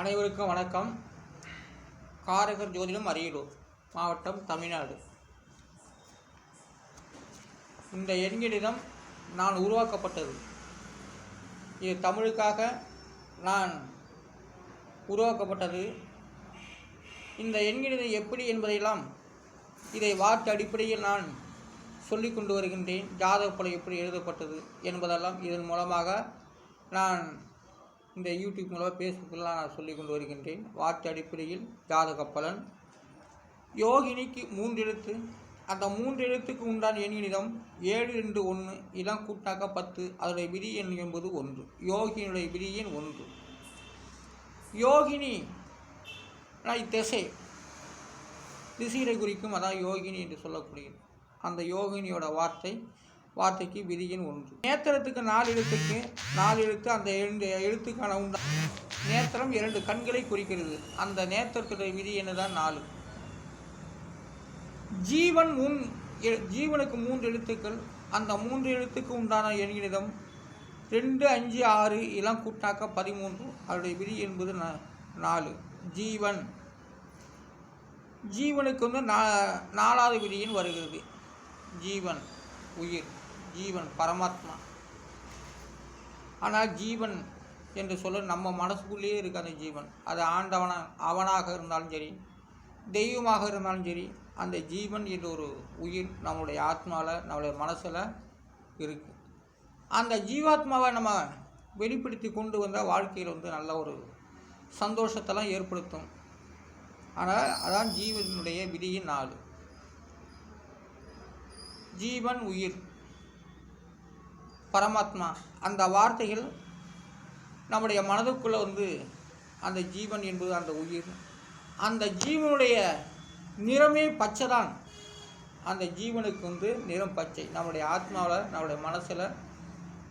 அனைவருக்கும் வணக்கம். காரகர் ஜோதிடம் அரியலூர் மாவட்டம் தமிழ்நாடு. இந்த எண்கிடம் நான் உருவாக்கப்பட்டது. இது தமிழுக்காக நான் உருவாக்கப்பட்டது. இந்த எண்கிடம் எப்படி என்பதையெல்லாம் இதை வார்த்தை அடிப்படையில் நான் சொல்லிக் கொண்டு வருகின்றேன். ஜாதகப்படம் எப்படி எழுதப்பட்டது என்பதெல்லாம் இதன் மூலமாக நான் இந்த யூடியூப் மூலமாக ஃபேஸ்புக்கெலாம் நான் சொல்லிக் கொண்டு வருகின்றேன். வார்த்தை அடிப்படையில் ஜாதக பலன் யோகினிக்கு மூன்று எழுத்து. அந்த மூன்று எழுத்துக்கு உண்டான எண்ணினிடம் ஏழு ரெண்டு ஒன்று இதான் கூட்டாக பத்து அதனுடைய விதி எண் என்பது ஒன்று. யோகினுடைய விதி எண் ஒன்று. யோகினி திசை திசையை குறிக்கும் அதான் யோகினி என்று சொல்லக்கூடியது அந்த யோகினியோட வார்த்தை. வார்த்தைக்கு விதியின் ஒன்று. நேத்திரத்துக்கு நாலு எழுத்துக்கு நாலு எழுத்து அந்த எழுத்துக்கான உண்டா? நேத்திரம் இரண்டு கண்களை குறிக்கிறது. அந்த நேத்திரத்துடைய விதி என்னதான்? நாலு. ஜீவன் முன் ஜீவனுக்கு மூன்று எழுத்துக்கள் அந்த மூன்று எழுத்துக்கு உண்டான எண்ணிடம் ரெண்டு அஞ்சு ஆறு இளம் கூட்டாக்க பதிமூன்று. அதனுடைய விதி என்பது நாலு. ஜீவன். ஜீவனுக்கு வந்து நா நாலாவது விதியின் வருகிறது. ஜீவன் உயிர். ஜீவன் பரமாத்மா. ஆனால் ஜீவன் என்று சொல்ல நம்ம மனசுக்குள்ளேயே இருக்கு அந்த ஜீவன். அது ஆண்டவன அவனாக இருந்தாலும் சரி தெய்வமாக இருந்தாலும் சரி அந்த ஜீவன் என்ற ஒரு உயிர் நம்மளுடைய ஆத்மாவில் நம்மளுடைய மனசில் இருக்குது அந்த ஜீவாத்மாவை நம்ம வெளிப்படுத்தி கொண்டு வந்தால் வாழ்க்கையில் வந்து நல்ல ஒரு சந்தோஷத்தெல்லாம் ஏற்படுத்தும். ஆனால் அதான் ஜீவனுடைய விதியின் நாள். ஜீவன் உயிர். பரமாத்மா. அந்த வார்த்தைகள் நம்முடைய மனதுக்குள்ளே வந்து அந்த ஜீவன் என்பது அந்த உயிர். அந்த ஜீவனுடைய நிறமே பச்சை தான் அந்த ஜீவனுக்கு வந்து நிறம் பச்சை. நம்முடைய ஆத்மாவில் நம்முடைய மனசில்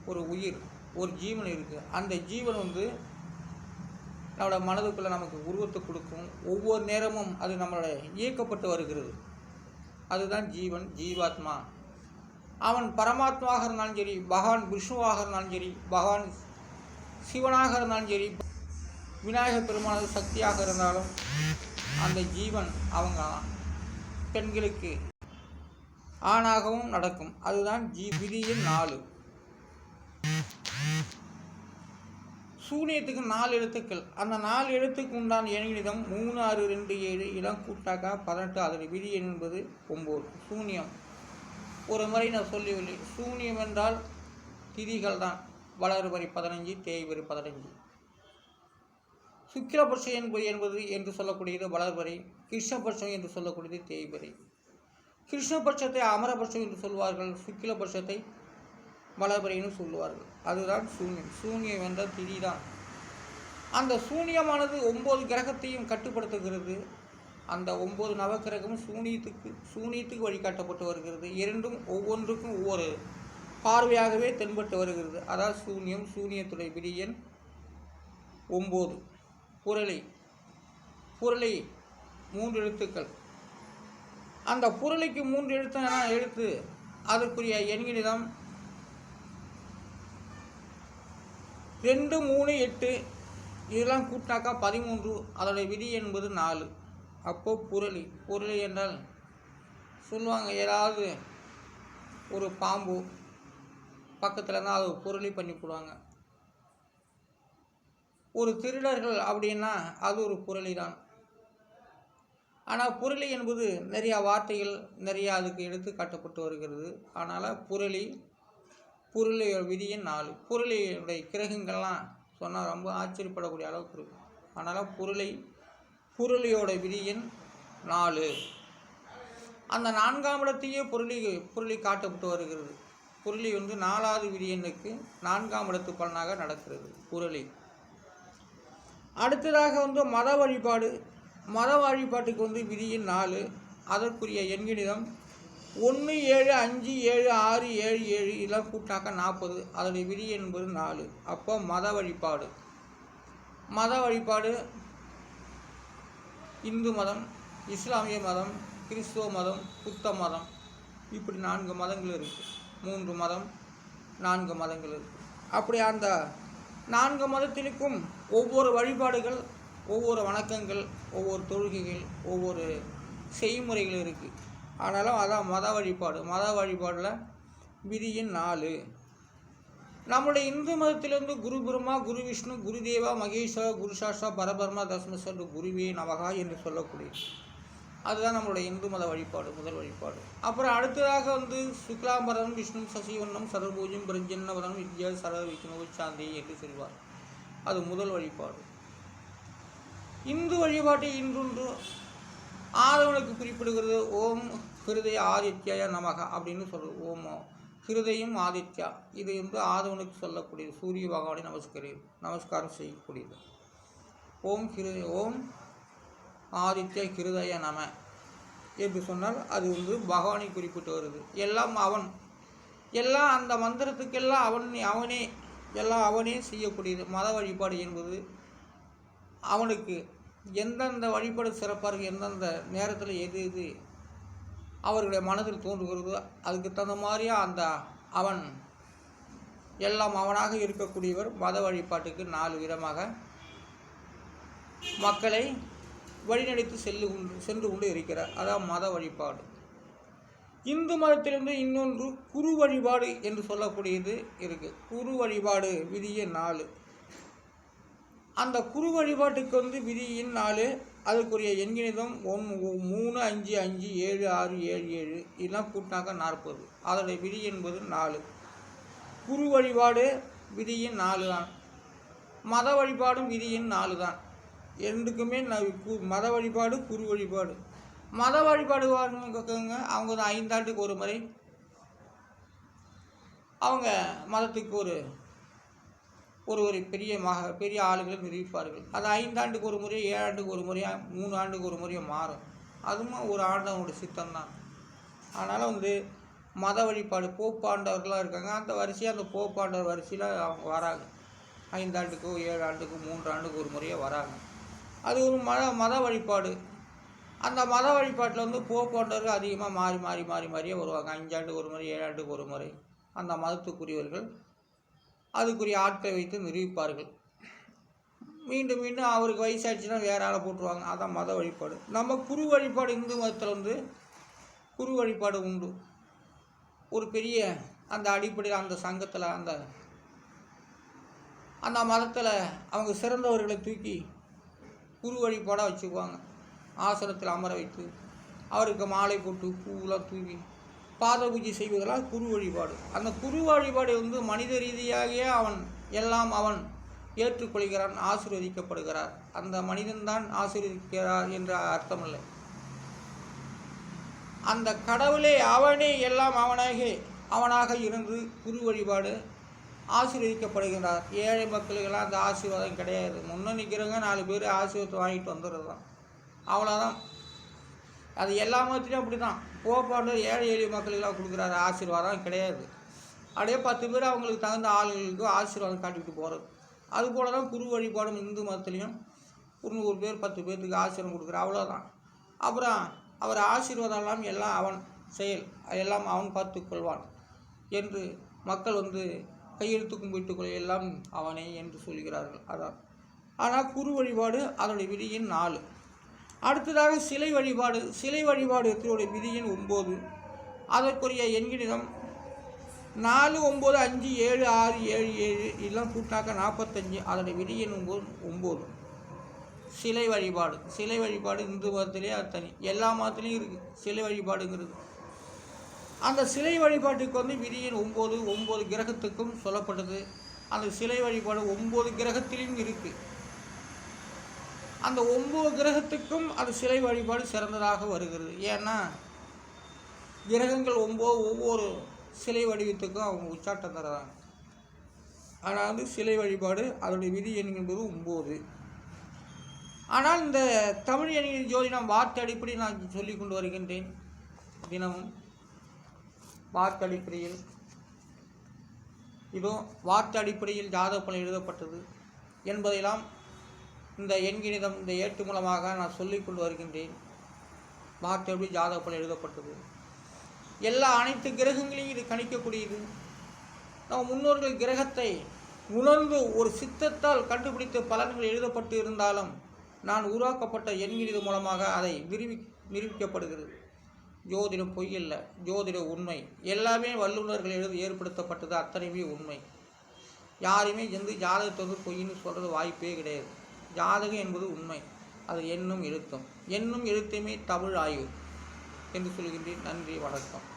ஒரு உயிர் ஒரு ஜீவன் இருக்குது அந்த ஜீவன் வந்து நம்மளோட மனதுக்குள்ளே நமக்கு உருவத்தை கொடுக்கும். ஒவ்வொரு நேரமும் அது நம்மளுடைய இயக்கப்பட்டு வருகிறது. அதுதான் ஜீவன் ஜீவாத்மா. அவன் பரமாத்மாவாக இருந்தாலும் சரி பகவான் விஷ்ணுவாக இருந்தாலும் சரி பகவான் சிவனாக இருந்தாலும் சரி விநாயகர் பெருமானது சக்தியாக இருந்தாலும் அந்த ஜீவன் அவங்க பெண்களுக்கு ஆணாகவும் நடக்கும். அதுதான் ஜீ விதியின் நாலு. சூனியத்துக்கு நாலு எழுத்துக்கள். அந்த நாலு எழுத்துக்கு உண்டான எண்ணிடம் மூணு ஆறு ரெண்டு ஏழு இளம் கூட்டாக்கா பதினெட்டு அதனுடைய விதி என்பது ஒம்பது. சூனியம். ஒரு முறை நான் சொல்லியுள்ளேன். சூனியம் என்றால் திதிகள் தான். வளர்வரி பதினஞ்சு தேய்வரி பதினஞ்சு. சுக்கிரபட்சம் என்பது என்பது என்று சொல்லக்கூடியது வளர்வரி கிருஷ்ணபட்சம் என்று சொல்லக்கூடியது தேய்பறை கிருஷ்ணபட்சத்தை அமரபட்சம் என்று சொல்வார்கள். சுக்கிலபட்சத்தை வளர்பறைன்னு சொல்லுவார்கள். அதுதான் சூன்யம். சூன்யம் என்ற திதி தான். அந்த சூனியமானது ஒம்பது கிரகத்தையும் கட்டுப்படுத்துகிறது. அந்த ஒம்பது நவக்கிரகமும் சூனியத்துக்கு சூனியத்துக்கு வழிகாட்டப்பட்டு வருகிறது. இரண்டும் ஒவ்வொன்றுக்கும் ஒவ்வொரு பார்வையாகவே தென்பட்டு வருகிறது. அதாவது சூன்யம் சூனியத்துடைய விடியன் ஒம்பது. புரளி. புரளி மூன்று எழுத்துக்கள். அந்த புரளிக்கு மூன்று எழுத்து எழுத்து அதற்குரிய எண்கிணிதம் ரெண்டு மூணு எட்டு இதெல்லாம் கூட்டாக்கா பதிமூன்று. அதோடைய விதி என்பது நாலு. அப்போ புரளி புரளி என்றால் சொல்லுவாங்க ஏதாவது ஒரு பாம்பு பக்கத்தில் இருந்தால் அது புரளி பண்ணி போடுவாங்க. ஒரு திருடர்கள் அப்படின்னா அது ஒரு புரளி தான். ஆனால் புரளி என்பது நிறையா வார்த்தைகள் நிறையா அதுக்கு எடுத்து காட்டப்பட்டு வருகிறது. அதனால் புரளி புரளியோட விதியின் நாலு. புரளியுடைய கிரகங்கள்லாம் சொன்னால் ரொம்ப ஆச்சரியப்படக்கூடிய அளவுக்கு இருக்கும். அதனால் புரளி புரளியோட விதியின் நாலு. அந்த நான்காம் இடத்தையே புரளி புரளி காட்டப்பட்டு வருகிறது. புரளி வந்து நாலாவது விதியனுக்கு நான்காம் இடத்து பலனாக நடக்கிறது புரளி. அடுத்ததாக வந்து மத வழிபாடு. மத வழிபாட்டுக்கு வந்து விதியின் நாலு. அதற்குரிய எண்கிணிதம் ஒன்று ஏழு அஞ்சு ஏழு ஆறு ஏழு ஏழு இதெல்லாம் கூட்டாக்க நாற்பது. அதோடைய விதி என்பது நாலு. அப்போ மத வழிபாடு. மத வழிபாடு இந்து மதம் இஸ்லாமிய மதம் கிறிஸ்துவ மதம் புத்த மதம். இப்படி நான்கு மதங்கள் இருக்குது மூன்று மதம் நான்கு மதங்கள் இருக்குது அப்படி அந்த நான்கு மதத்திற்கும் ஒவ்வொரு வழிபாடுகள் ஒவ்வொரு வணக்கங்கள் ஒவ்வொரு தொழுகைகள் ஒவ்வொரு செய்முறைகள் இருக்குது ஆனாலும் அதான் மத வழிபாடு. மத வழிபாடில் விதியின் நாலு. நம்முடைய இந்து மதத்திலிருந்து குரு பிரம்மா குரு விஷ்ணு குரு தேவா மகேஸ்வர குரு சாஸ்தா பரபர்மா தஸ்மஸ்வர குருவே நமகா என்று சொல்லக்கூடியது. அதுதான் நம்மளுடைய இந்து மத வழிபாடு முதல் வழிபாடு. அப்புறம் அடுத்ததாக வந்து சுக்லாம்பரம் விஷ்ணு சசிவண்ணம் சரபூஜம் பிரஞ்சன்னவரம் வித்யா சரவ விஷ்ணு சாந்தி என்று சொல்வார். அது முதல் வழிபாடு. இந்து வழிபாட்டை இன்றொன்று ஆதவனுக்கு குறிப்பிடுகிறது. ஓம் ஹிருதய ஆதித்யாய நமக அப்படின்னு சொல்றது. ஓம். கிருதையும் ஆதித்யா. இது வந்து ஆதவனுக்கு சொல்லக்கூடியது. சூரிய பகவானை நமஸ்கரி நமஸ்காரம் செய்யக்கூடியது. ஓம் கிரு ஓம் ஆதித்ய கிருதய நம. என்று சொன்னால் அது வந்து பகவானை குறிப்பிட்டு வருது. எல்லாம் அவன். எல்லாம் அந்த மந்திரத்துக்கெல்லாம் அவன் அவனே எல்லாம் அவனே செய்யக்கூடியது. மத வழிபாடு என்பது அவனுக்கு எந்தெந்த வழிபாடு சிறப்பாக இருக்குது எந்தெந்த நேரத்தில் எது எது அவர்களுடைய மனதில் தோன்றுகிறது. அதுக்கு தகுந்த மாதிரியே அந்த அவன் எல்லாம் அவனாக இருக்கக்கூடியவர் மத வழிபாட்டுக்கு நாலு விதமாக மக்களை வழிநடத்தி செல்லு கொண்டு சென்று கொண்டு இருக்கிறார். அதான் மத வழிபாடு. இந்து மதத்திலிருந்து இன்னொன்று குரு வழிபாடு என்று சொல்லக்கூடியது இருக்குது குரு வழிபாடு விதிய நாலு. அந்த குரு வழிபாட்டுக்கு வந்து விதியின் நாலு அதுக்குரிய எண்கிணிதம் ஒன் மூணு அஞ்சு அஞ்சு ஏழு ஆறு ஏழு ஏழு இதெல்லாம் கூட்டினாக்கா நாற்பது. அதோடைய விதி என்பது நாலு. குரு வழிபாடு விதியின் நாலு தான் மத வழிபாடும் விதியின் நாலு தான் ரெண்டுக்குமே கு- மத வழிபாடு குரு வழிபாடு மத வழிபாடு வாங்க அவங்க வந்து ஐந்தாண்டுக்கு ஒரு முறை. அவங்க மதத்துக்கு ஒரு ஒரு ஒரு பெரிய மக பெரிய ஆளுகளை நிரூபிப்பார்கள். அது ஐந்தாண்டுக்கு ஒரு முறை ஏழாண்டுக்கு ஒரு முறையாக மூணு ஆண்டுக்கு ஒரு முறையாக மாறும். அதுவும் ஒரு ஆண்டவனுடைய சித்தம் தான் அதனால் வந்து மத வழிபாடு போப்பாண்டவர்களாக இருக்காங்க. அந்த வரிசையாக அந்த போப்பாண்டவர் வரிசையில் அவங்க வராங்க. ஐந்தாண்டுக்கோ ஏழு ஆண்டுக்கோ மூன்று ஆண்டுக்கு ஒரு முறையாக வராங்க. அது ஒரு மத மத வழிபாடு. அந்த மத வழிபாட்டில் வந்து போப்பாண்டவர்கள் அதிகமாக மாறி மாறி மாறி மாறியே வருவாங்க. அஞ்சாண்டுக்கு ஒரு முறை ஏழாண்டுக்கு ஒரு முறை. அந்த மதத்துக்குரியவர்கள் அதுக்குரிய ஆட்களை வைத்து நிரூபிப்பார்கள். மீண்டும் மீண்டும் அவருக்கு வயசாகிடுச்சுன்னா வேற ஆளை போட்டுருவாங்க. அதான் மத வழிபாடு. நம்ம குரு வழிபாடு இந்து மதத்தில் வந்து குரு வழிபாடு உண்டு. ஒரு பெரிய அந்த அடிப்படையில் அந்த சங்கத்தில் அந்த அந்த மதத்தில் அவங்க சிறந்தவர்களை தூக்கி குரு வழிபாடாக வச்சுக்குவாங்க. ஆசனத்தில் அமர வைத்து அவருக்கு மாலை போட்டு பூவெலாம் தூவி பாத பூஜை செய்வதெல்லாம் குரு வழிபாடு. அந்த குரு வழிபாடு வந்து மனித ரீதியாகவே அவன் எல்லாம் அவன் ஏற்றுக்கொள்கிறான் ஆசீர்வதிக்கப்படுகிறார். அந்த மனிதன்தான் ஆசீர்வதிக்கிறார் என்ற அர்த்தமில்லை. அந்த கடவுளே அவனே எல்லாம் அவனாக அவனாக இருந்து குரு வழிபாடு ஆசீர்வதிக்கப்படுகிறார் ஏழை மக்களுக்கெல்லாம் அந்த ஆசீர்வாதம் கிடையாது. முன்ன நிற்கிறவங்க நாலு பேர் ஆசீர்வாதத்தை வாங்கிட்டு வந்துடுறது தான் அவ்வளோதான் அது எல்லா மதத்துலேயும் அப்படி தான் போப்பாண்டவர் ஏழை எளிய மக்களுக்கெல்லாம் கொடுக்குறாரு. ஆசீர்வாதம் கிடையாது. அப்படியே பத்து பேர் அவங்களுக்கு தகுந்த ஆளுகளுக்கு ஆசீர்வாதம் காட்டிக்கிட்டு போகிறது அதுபோல தான் குரு வழிபாடும் இந்து மதத்துலேயும் ஒரு நூறு பேர் பத்து பேர்த்துக்கு ஆசீர்வாதம் கொடுக்குற அவ்வளோதான் அப்புறம் அவர் ஆசீர்வாதம் எல்லாம் எல்லாம் அவன் செயல். எல்லாம் அவன் பார்த்து கொள்வான் என்று மக்கள் வந்து கையெழுத்து கும்பிட்டுக்கொள்ள எல்லாம் அவனே என்று சொல்கிறார்கள். அதான். ஆனால் குரு வழிபாடு அதனுடைய விதியின் நாலு. அடுத்ததாக சிலை வழிபாடு சிலை வழிபாடு இதனுடைய விதியின் ஒம்பது. அதற்குரிய எண்கிணிதம் நாலு ஒம்பது அஞ்சு ஏழு ஆறு ஏழு ஏழு இதெல்லாம் கூட்டாக்க நாற்பத்தஞ்சு அதனுடைய விதியின் ஒம்பது ஒம்பது. சிலை வழிபாடு சிலை வழிபாடு இந்து மதத்திலே அது தனி எல்லா மதத்துலேயும் இருக்குது சிலை வழிபாடுங்கிறது. அந்த சிலை வழிபாட்டுக்கு வந்து விதியின் ஒம்பது ஒம்பது கிரகத்துக்கும் சொல்லப்பட்டது. அந்த சிலை வழிபாடு ஒம்பது கிரகத்திலையும் இருக்குது அந்த ஒம்பது கிரகத்துக்கும் அது சிலை வழிபாடு சிறந்ததாக வருகிறது. ஏன்னா கிரகங்கள் ஒம்பது ஒவ்வொரு சிலை வடிவத்துக்கும் அவங்க உச்சாட்டம் தர்றாங்க. ஆனால் வந்து சிலை வழிபாடு அதனுடைய விதி என்கின்றது என்பது ஒம்பது. ஆனால் இந்த தமிழ் எண்ணின் நான் வார்த்தை அடிப்படையில் நான் சொல்லி கொண்டு வருகின்றேன். தினமும் வார்த்தை அடிப்படையில். இதோ வார்த்தை அடிப்படையில் ஜாதகம் எழுதப்பட்டது. என்பதையெல்லாம் இந்த எண்கிணிதம் இந்த ஏட்டு மூலமாக நான் சொல்லிக்கொண்டு வருகின்றேன். வார்த்தை எப்படி ஜாதகப்பல் எழுதப்பட்டது. எல்லா அனைத்து கிரகங்களையும் இது கணிக்கக்கூடியது. நம்ம முன்னோர்கள் கிரகத்தை உணர்ந்து ஒரு சித்தத்தால் கண்டுபிடித்து பலன்கள் எழுதப்பட்டு இருந்தாலும் நான் உருவாக்கப்பட்ட எண்கிணிது மூலமாக அதை விரிவி நிரூபிக்கப்படுகிறது. ஜோதிடம் பொய் இல்லை ஜோதிட உண்மை. எல்லாமே வல்லுநர்கள் எழுதி ஏற்படுத்தப்பட்டது அத்தனையுமே உண்மை. யாருமே எந்த ஜாதகத்தை வந்து பொய்ன்னு சொல்கிறது வாய்ப்பே கிடையாது. ஜாதகம் என்பது உண்மை. அது எண்ணும் எழுத்தும். எண்ணும் எழுத்துமே தமிழ் ஆய்வு என்று சொல்கின்றேன். நன்றி வணக்கம்.